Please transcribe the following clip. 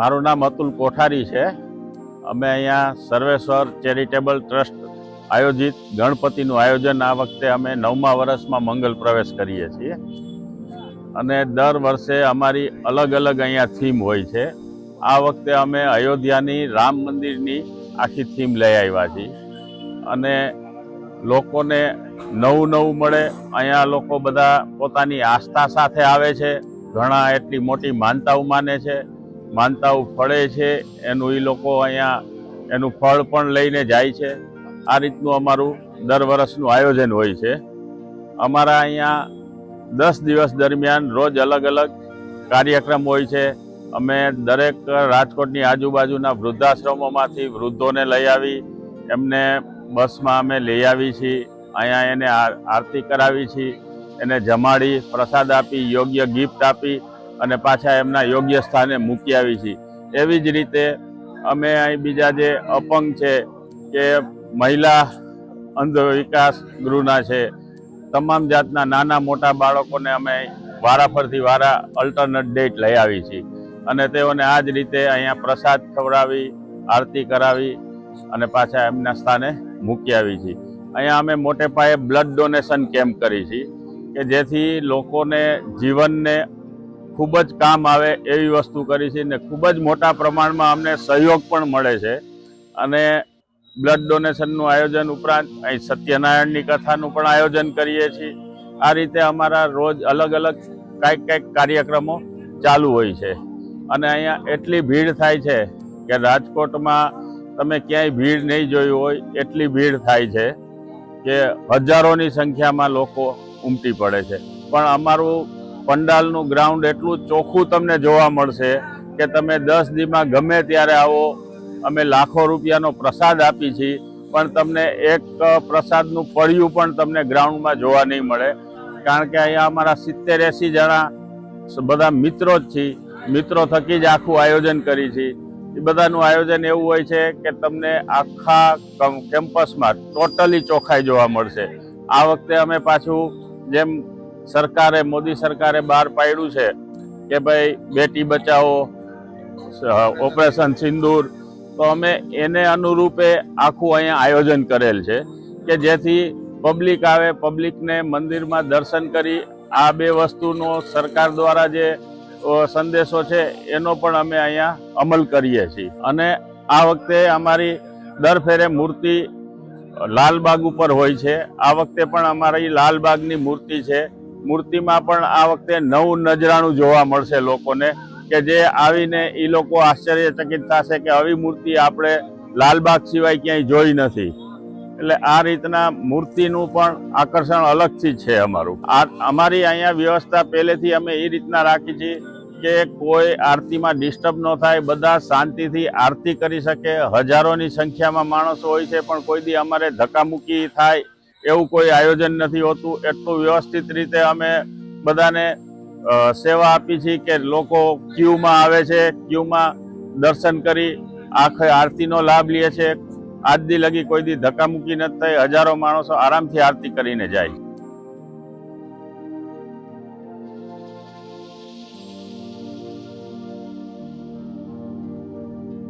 મારું નામ અતુલ કોઠારી છે. અમે અહીંયા સર્વેશ્વર ચેરિટેબલ ટ્રસ્ટ આયોજિત ગણપતિનું આયોજન આ વખતે અમે નવમા વર્ષમાં મંગલ પ્રવેશ કરીએ છીએ. અને દર વર્ષે અમારી અલગ અલગ અહીંયા થીમ હોય છે. આ વખતે અમે અયોધ્યાની રામ મંદિરની આખી થીમ લઈ આવ્યા છીએ. અને લોકોને નવું નવું મળે. અહીંયા લોકો બધા પોતાની આસ્થા સાથે આવે છે. ઘણા એટલી મોટી માનતાઓ માને છે. માનતાઓ ફળે છે, એનું એ લોકો અહીંયા એનું ફળ પણ લઈને જાય છે. આ રીતનું અમારું દર વર્ષનું આયોજન હોય છે. અમારા અહીંયા દસ દિવસ દરમિયાન રોજ અલગ અલગ કાર્યક્રમ હોય છે. અમે દરેક રાજકોટની આજુબાજુના વૃદ્ધાશ્રમોમાંથી વૃદ્ધોને લઈ આવી, એમને બસમાં અમે લઈ આવી છીએ. અહીંયા એને આરતી કરાવી છીએ. એને જમાડી, પ્રસાદ આપી, યોગ્ય ગિફ્ટ આપી અને પાછા એમના યોગ્ય સ્થાને મૂકી આવી છીએ એવી જ રીતે અમે અહીં બીજા જે અપંગ છે કે મહિલા અંધ વિકાસ ગૃહના છે, તમામ જાતના નાના મોટા બાળકોને અમે વારાફરતી વારા અલ્ટરનેટ ડેટ લઈ આવી છીએ અને તેઓને આ જ રીતે અહીંયા પ્રસાદ ખવડાવી, આરતી કરાવી અને પાછા એમના સ્થાને મૂકી આવી છીએ અહીંયા અમે મોટે પાયે બ્લડ ડોનેશન કેમ્પ કરી છીએ કે જેથી લોકોને જીવનને ખૂબ જ કામ આવે એવી વસ્તુ કરી છે ને ખૂબ જ મોટા પ્રમાણમાં અમને સહયોગ પણ મળે છે. અને બ્લડ ડોનેશનનું આયોજન ઉપરાંત અહીં સત્યનારાયણની કથાનું પણ આયોજન કરીએ છીએ. આ રીતે અમારા રોજ અલગ અલગ કાંઈક કાંઈક કાર્યક્રમો ચાલુ હોય છે. અને અહીંયા એટલી ભીડ થાય છે કે રાજકોટમાં તમે ક્યાંય ભીડ નહીં જોઈ હોય એટલી ભીડ થાય છે કે હજારોની સંખ્યામાં લોકો ઉમટી પડે છે. પણ અમારું પંડાલનું ગ્રાઉન્ડ એટલું ચોખ્ખું તમને જોવા મળશે કે તમે દસ દીમાં ગમે ત્યારે આવો. અમે લાખો રૂપિયાનો પ્રસાદ આપી છીએ, પણ તમને એક પ્રસાદનું પડ્યું પણ તમને ગ્રાઉન્ડમાં જોવા નહીં મળે. કારણ કે અહીંયા અમારા સિત્તેર એંસી જણા બધા મિત્રો જ છીએ. મિત્રો થકી જ આખું આયોજન કરી છીએ. એ બધાનું આયોજન એવું હોય છે કે તમને આખા કેમ્પસમાં ટોટલી ચોખ્ખાઈ જોવા મળશે. આ વખતે અમે પાછું જેમ સરકારે, મોદી સરકારે બહાર પાડ્યું છે કે ભાઈ બેટી બચાવો ઓપરેશન સિંદૂર. તો અમે એને અનુરૂપે આખું અહીંયા આયોજન કરેલ છે કે જેથી પબ્લિક આવે, પબ્લિકને મંદિરમાં દર્શન કરી આ બે વસ્તુનો સરકાર દ્વારા જે સંદેશો છે એનો પણ અમે અહીંયા અમલ કરીએ છીએ. અને આ વખતે અમારી દર ફેરે મૂર્તિ લાલબાગ ઉપર હોય છે. આ વખતે પણ અમારી લાલબાગની મૂર્તિ છે. મૂર્તિમાં પણ આ વખતે નવું નજરાણું જોવા મળશે લોકોને કે જે આવીને એ લોકો આશ્ચર્યચકિત થશે કે આવી મૂર્તિ આપણે લાલબાગ સિવાય ક્યાંય જોઈ નથી. એટલે આ રીતના મૂર્તિનું પણ આકર્ષણ અલગથી છે અમારું. આ અમારી અહીંયા વ્યવસ્થા પહેલેથી અમે એ રીતના રાખી છે કે કોઈ આરતીમાં ડિસ્ટર્બ ન થાય, બધા શાંતિથી આરતી કરી શકે. હજારોની સંખ્યામાં માણસો હોય છે પણ કોઈ દી અમારે ધક્કામુક્કી થાય એવું કોઈ આયોજન નથી હોતું. એટલું વ્યવસ્થિત રીતે અમે બધાને સેવા આપી છીએ કે લોકો ક્યુમાં આવે છે, ક્યુમાં દર્શન કરી આખે આરતીનો લાભ લે છે. આજ દી લગી કોઈ દી ધક્કામુક્કી નથી થઈ. હજારો માણસો આરામથી આરતી કરીને જાય.